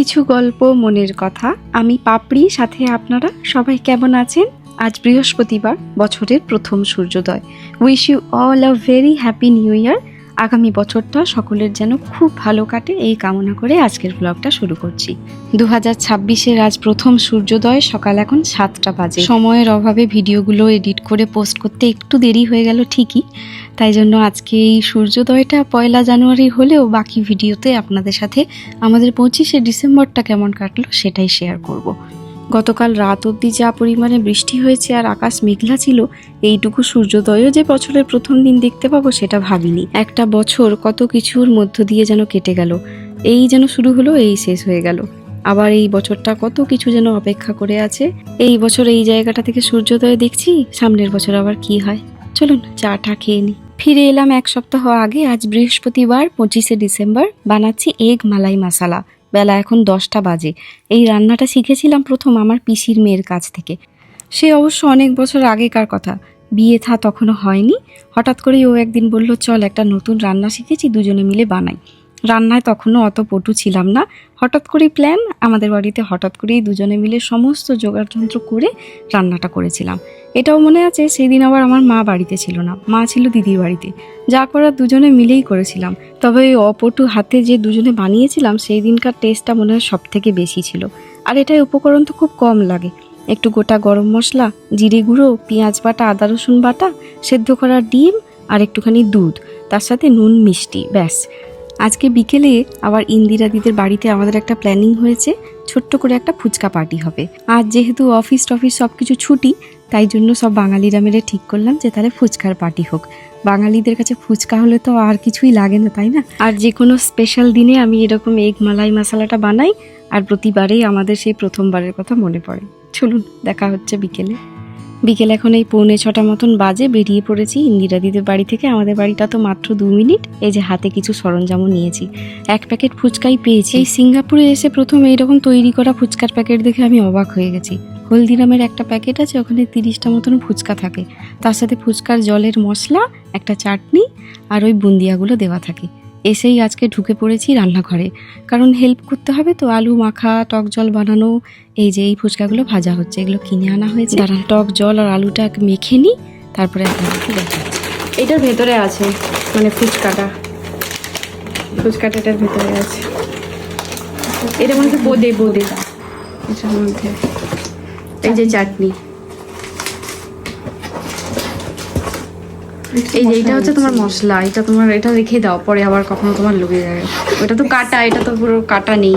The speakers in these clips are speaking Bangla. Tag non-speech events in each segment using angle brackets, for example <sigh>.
কিছু গল্প, মনের কথা। আমি পাপড়ি, সাথে আপনারা সবাই কেমন আছেন? আজ বৃহস্পতিবার, বছরের প্রথম সূর্যোদয়। Wish you all a very happy new year আগামী বছরটা সকলের যেন খুব ভালো কাটে, এই কামনা করে আজকের ব্লগটা শুরু করছি। দু হাজার ছাব্বিশের আজ প্রথম সূর্যোদয়, সকাল এখন সাতটা বাজে। সময়ের অভাবে ভিডিওগুলো এডিট করে পোস্ট করতে একটু দেরি হয়ে গেল ঠিকই। তাই জন্য আজকে এই সূর্যোদয়টা পয়লা জানুয়ারি হলেও বাকি ভিডিওতে আপনাদের সাথে আমাদের পঁচিশে ডিসেম্বরটা কেমন কাটলো সেটাই শেয়ার করব। গতকাল রাত অবধি যা পরিমাণে বৃষ্টি হয়েছে আর আকাশ মেঘলা ছিল, এইটুকু সূর্যোদয়ও যে বছরের প্রথম দিন দেখতে পাবো সেটা ভাবিনি। একটা বছর কত কিছুর মধ্য দিয়ে যেন কেটে গেল, এই যেন শুরু হলো, এই শেষ হয়ে গেল। আবার এই বছরটা কত কিছু যেন অপেক্ষা করে আছে, এই বছর এই জায়গাটা থেকে সূর্যোদয় দেখছি, সামনের বছর আবার কি হয়? চলুন চাটা খেয়ে নিই ফিরে এলাম এক সপ্তাহ আগে। আজ বৃহস্পতিবার, পঁচিশে ডিসেম্বর। বানাচ্ছি এগ মালাই মশালা। বেলা এখন দশটা বাজে। এই রান্নাটা শিখেছিলাম প্রথম আমার পিসির মেয়ের কাছ থেকে। সে অবশ্য অনেক বছর আগেকার কথা। বিয়ে থা তখনও হয়নি। হঠাৎ করেই ও একদিন বলল, চল একটা নতুন রান্না শিখেছি, দুজনে মিলে বানাই। রান্নায় তখনও অত পটু ছিলাম না। হঠাৎ করেই প্ল্যান, আমাদের বাড়িতে হঠাৎ করেই দুজনে মিলে সমস্ত জোগাড়যন্ত্র করে রান্নাটা করেছিলাম। এটাও মনে আছে সেই দিন আবার আমার মা বাড়িতে ছিল না। মা ছিল দিদির বাড়িতে। যা করার দুজনে মিলেই করেছিলাম। তবে ওই অপটু হাতে যে দুজনে বানিয়েছিলাম, সেই দিনকার টেস্টটা মনে হয় সব থেকে বেশি ছিল। আর এটাই উপকরণ তো খুব কম লাগে। একটু গোটা গরম মশলা, জিরে গুঁড়ো, পেঁয়াজ বাটা, আদা রসুন বাটা, সেদ্ধ করা ডিম আর একটুখানি দুধ। তার সাথে নুন, মিষ্টি, ব্যাস। আজকে বিকেলে আবার ইন্দিরা দিদের বাড়িতে আমাদের একটা প্ল্যানিং হয়েছে। ছোট্ট করে একটা ফুচকা পার্টি হবে। আর যেহেতু অফিস টফিস সব কিছু ছুটি তাই জন্য সব বাঙালিরা মিলে ঠিক করলাম যে তাহলে ফুচকার পার্টি হোক। বাঙালিদের কাছে ফুচকা হলে তো আর কিছুই লাগে না, তাই না? আর যে কোনো স্পেশাল দিনে আমি এরকম এগ মালাই মশালাটা বানাই আর প্রতিবারেই আমাদের সেই প্রথমবারের কথা মনে পড়ে। চলুন, দেখা হচ্ছে বিকেলে। বিকেল এখন এই পৌনে ছটা মতন বাজে, বেরিয়ে পড়েছি ইন্দিরা দিদির বাড়ি থেকে। আমাদের বাড়িটা তো মাত্র দু মিনিট। এই যে হাতে কিছু সরঞ্জামও নিয়েছি। এক প্যাকেট ফুচকাই পেয়েছি। এই সিঙ্গাপুরে এসে প্রথম এইরকম তৈরি করা ফুচকার প্যাকেট দেখে আমি অবাক হয়ে গেছি। হলদিরামের একটা প্যাকেট আছে, ওখানে তিরিশটা মতন ফুচকা থাকে। তার সাথে ফুচকার জলের মশলা, একটা চাটনি আর ওই বুন্দিয়াগুলো দেওয়া থাকে। এসেই আজকে ঢুকে পড়েছি রান্নাঘরে। কারণ হেল্প করতে হবে তো, আলু, মাখা, টক জল বানানো, এই যে এই ফুচকাগুলো ভাজা হচ্ছে, এগুলো কিনে আনা হয়েছে। দাঁড়ান, টক জল আর আলুটা মেখে নিই, তারপরে আপনাদেরকে এটার ভেতরে আছে মানে ফুচকাটা। ফুচকাটা এটার ভেতরে আছে। এটার মধ্যে বোদে বোদে। এটার মধ্যে। এই যে চাটনি। এই যে এটা হচ্ছে তোমার মশলা এটা তোমার এটা রেখে দাও পরে আবার কখনো তোমার লেগে যাবে। ওটা তো কাটা এটা তো পুরো কাটা নেই।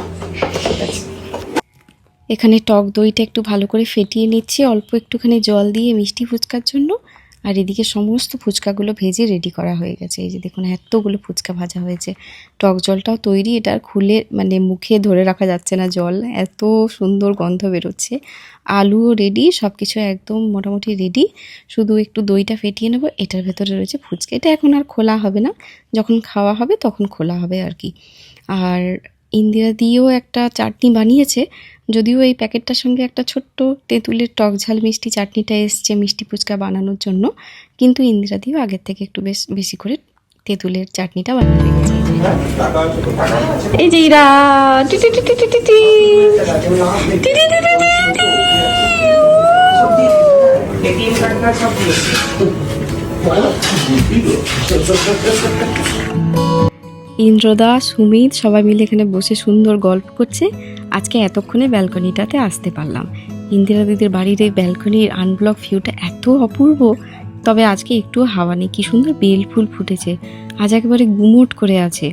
এখানে টক দইটা একটু ভালো করে ফেটিয়ে নিচ্ছি অল্প একটুখানি জল দিয়ে মিষ্টি ফুচকার জন্য। আর এদিকে সমস্ত ফুচকাগুলো ভেজে রেডি করা হয়ে গেছে। এই যে দেখুন, এতগুলো ফুচকা ভাজা হয়েছে। টক জলটাও তৈরি, এটা আর খুলে মানে মুখে ধরে রাখা যাচ্ছে না জল, এত সুন্দর গন্ধ বেরোচ্ছে। আলুও রেডি সব কিছু একদম মোটামুটি রেডি শুধু একটু দইটা ফেটিয়ে নেব, এটার ভেতরে রয়েছে ফুচকা। এটা এখন আর খোলা হবে না। যখন খাওয়া হবে তখন খোলা হবে আর কি। আর ইন্দিরা দিয়েও একটা চাটনি বানিয়েছে যদিও এই প্যাকেটটার সঙ্গে একটা ছোট্ট তেঁতুলের টক ঝাল মিষ্টি চাটনিটা এসছে মিষ্টি ফুচকা বানানোর জন্য কিন্তু ইন্দিরা দিয়েও আগের থেকে একটু বেশ বেশি করে তেঁতুলের চাটনিটা বানিয়ে এই যে ইরা ইন্দ্রদা, সুমিত সবাই মিলে এখানে বসে সুন্দর গল্প করছে। আজকে এতক্ষণে ব্যালকনিটাতে আসতে পারলাম। ইন্দিরা দিদির বাড়ির এই ব্যালকনির আনব্লক ভিউটা এত অপূর্ব। তবে আজকে একটু হাওয়া নেই, কি সুন্দর বেল ফুল ফুটেছে। আজ একেবারে গুমোট করে আছে।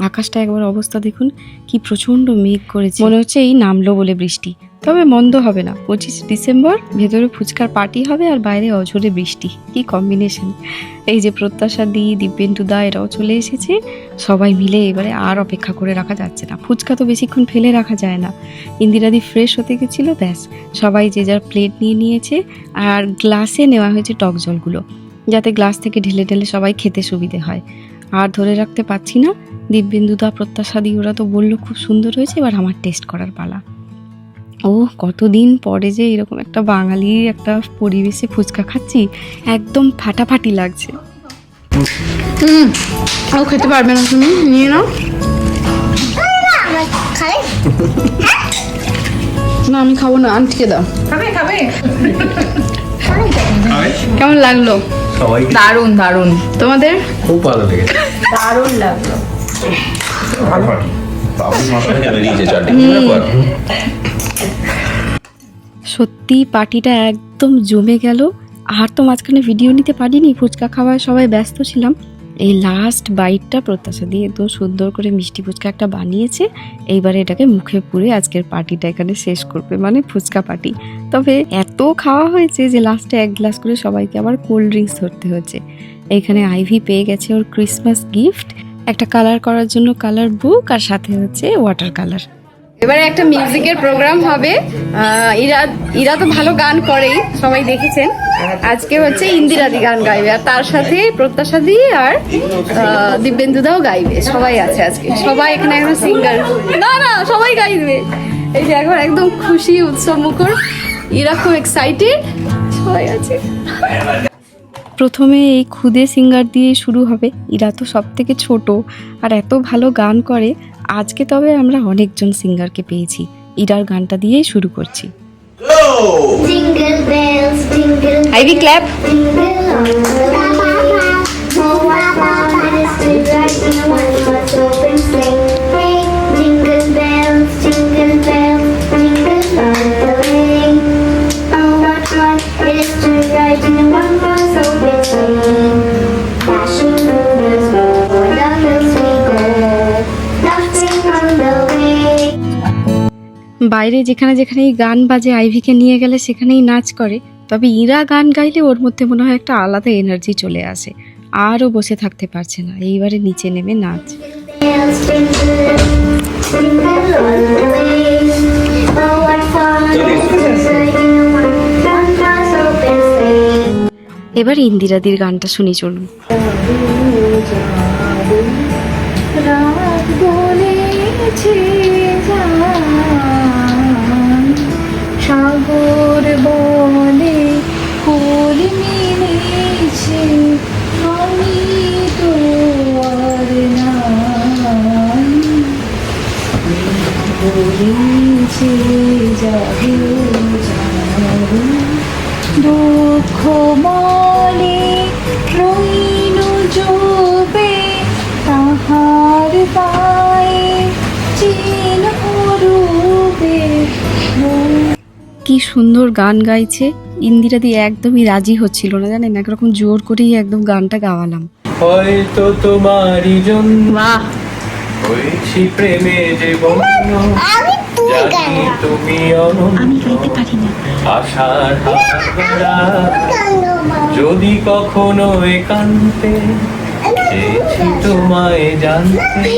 আকাশটা একবার অবস্থা দেখুন, কি প্রচণ্ড মেঘ করেছে। মনে হচ্ছে এই নামলো বলে বৃষ্টি। তবে মন্দ হবে না। পঁচিশ ডিসেম্বর, ভেতরে ফুচকার পার্টি হবে আর বাইরে অঝরে বৃষ্টি। কি কম্বিনেশন। এই যে প্রত্যাশা দি দা, এরাও চলে এসেছে। সবাই মিলে এবারে আর অপেক্ষা করে রাখা যাচ্ছে না। ফুচকা তো বেশিক্ষণ ফেলে রাখা যায় না। ইন্দিরাদি ফ্রেশ হতে গেছিল, ব্যাস। সবাই যে যার প্লেট নিয়ে নিয়েছে আর গ্লাসে নেওয়া হয়েছে টক জলগুলো। যাতে গ্লাস থেকে ঢেলে ঢেলে সবাই খেতে সুবিধে হয়। আর ধরে রাখতে পারছি না। দিব্যেন্দুদা প্রত্যাশা দি ওরা তো বলল খুব সুন্দর হয়েছে এবার আমার টেস্ট করার পালা। ও কতদিন পরে যে এরকম একটা বাঙালির একটা পরিবেশে ফুচকা খাচ্ছি একদম ফাটাফাটি লাগছে। ও খেতে পারবে না তুমি নিয়ে নাও। না আমি খাব না আন্টিকে দাও। খাবে খাবে। কেমন লাগল? সবাই দারুণ দারুণ তোমাদের? খুব ভালো লেগেছে। লাগল। চারটে সত্যি পার্টিটা একদম জমে গেল। আর তো মাঝখানে ভিডিও নিতে পারিনি। ফুচকা খাওয়ায় সবাই ব্যস্ত ছিলাম। এই লাস্ট বাইটটা প্রত্যাশা দিয়ে একদম সুন্দর করে মিষ্টি ফুচকা একটা বানিয়েছে, এইবারে এটাকে মুখে পুরে আজকের পার্টিটা এখানে শেষ করবে মানে ফুচকা পার্টি তবে এত খাওয়া হয়েছে যে লাস্টে এক গ্লাস করে সবাইকে আবার কোল্ড ড্রিঙ্কস ধরতে হচ্ছে এখানে আইভি পেয়ে গেছে ওর ক্রিসমাস গিফট একটা কালার করার জন্য কালার বুক আর সাথে হচ্ছে ওয়াটার কালার এবারে একটা মিউজিকের প্রোগ্রাম হবে। ইরা ইরা তো ভালো গান করেই, সবাই দেখেছেন। আজকে হচ্ছে ইন্দিরাদি গান গাইবে, আর তার সাথে প্রত্যাশা দি আর দিব্যেন্দুদাও গাইবে। সবাই আছে আজকে। সবাই এখানে একদম সিঙ্গার না না, সবাই গাইবে। এই যে একবার একদম খুশি, উৎসব মুখর। ইরা খুব এক্সাইটেড সবাই আছে। প্রথমে এই খুদে সিঙ্গার দিয়ে শুরু হবে। ইরা তো সব থেকে ছোট, আর এত ভালো গান করে। আজকে তবে আমরা অনেকজন সিঙ্গারকে পেয়েছি। ইরার গানটা দিয়েই শুরু করছি। Jingle bells, jingle Ivy clap বাইরে যেখানে যেখানে এই গান বাজে আইভিকে নিয়ে গেলে সেখানেই নাচ করে, তবে ইরা গান গাইলে ওর মধ্যে মনে হয় একটা আলাদা এনার্জি চলে আসে আরও বসে থাকতে পারছে না, এইবারে নিচে নেমে নাচ. এবার ইন্দিরাদির গানটা শুনি, চলুন রাত বলেছে বলে ফুল মিলেছে, আমি তো আর নাই। বলেছে যাবে যাবে দুঃখ মলে রইল জবে তাহার পায়ে চিন রূপে। কি সুন্দর গান গাইছে। ইন্দিরাদি একদমই রাজি হচ্ছিল না জানেন? একরকম জোর করেই একদম গানটা গাওয়ালাম। হয়তো তোমারই জন্য বাহ। হয়েছি প্রেমে যে বন্য। তুমি আশার যদি কখনো একান্তে তোমায় জানতে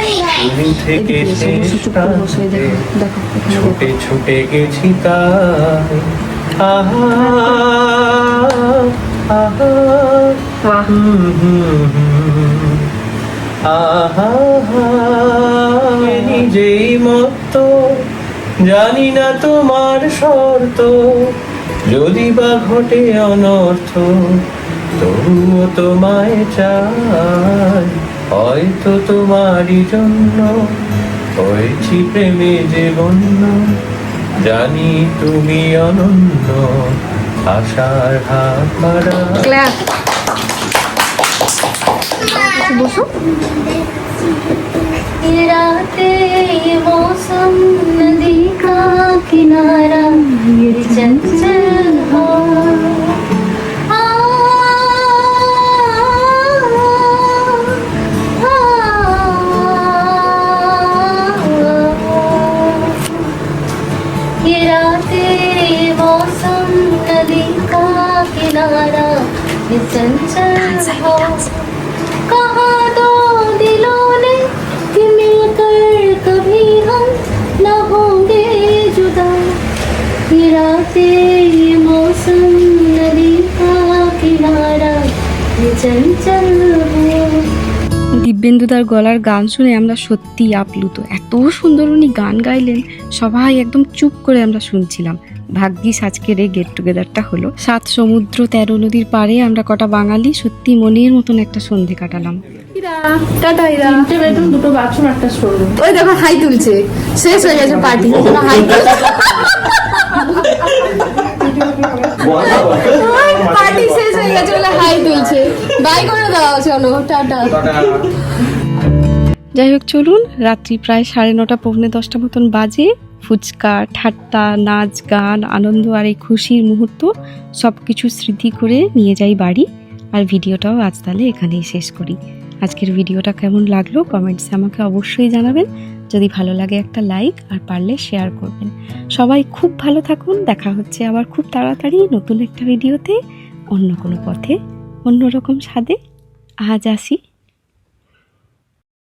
তুমি থেকে ছুটে ছুটে গেছি তাই। আহা আহা আহা নিজেই মত জানি না তোমার শর্ত। যদি বা ঘটে অনর্থ তবুও তোমায় চাই। হয়তো তোমারই জন্য হয়েছি প্রেমে যে বন্য। জানি তুমি অনন্য আশার হাত মারা। রাতে মৌসম নদী কা কিনারা চঞ্চল ये चंचल हवा कहाँ दो दिलों ने कि मिलकर कभी हम न होंगे जुदा ये रातें ये मौसम नदी का किनारा ये चंचल है দিব্যেন্দুদার গলার গান শুনে আমরা সত্যি আপ্লুত। এত সুন্দর উনি গান গাইলেন সবাই একদম চুপ করে আমরা শুনছিলাম। ভাগ্যিস আজকের এই গেট টুগেদারটা হলো। সাত সমুদ্র তেরো নদীর পাড়ে আমরা কটা বাঙালি সত্যি মনের মতন একটা সন্ধে কাটালাম। দুটো বাথরুম একটা ওই দেখো হাই তুলছে। শেষ হয়ে গেছে পার্টি <laughs> হাই পার্টি শেষ হয়ে গেছে বলে হাই তুলছে বাই করে দাও চলো টাটা। যাই হোক চলুন রাত্রি প্রায় সাড়ে নটা পৌনে দশটা মতন বাজে। ফুচকা ঠাট্টা নাচ গান আনন্দ আর এই খুশির মুহূর্ত সব কিছু স্মৃতি করে নিয়ে যাই বাড়ি। আর ভিডিওটাও আজ তাহলে এখানেই শেষ করি। আজকের ভিডিওটা কেমন লাগল কমেন্টসে আমাকে অবশ্যই জানাবেন। যদি ভালো লাগে একটা লাইক আর পারলে শেয়ার করবেন। সবাই খুব ভালো থাকুন। দেখা হচ্ছে আবার খুব তাড়াতাড়ি নতুন একটা ভিডিওতে অন্য কোনো পথে অন্যরকম স্বাদে। আজ আসি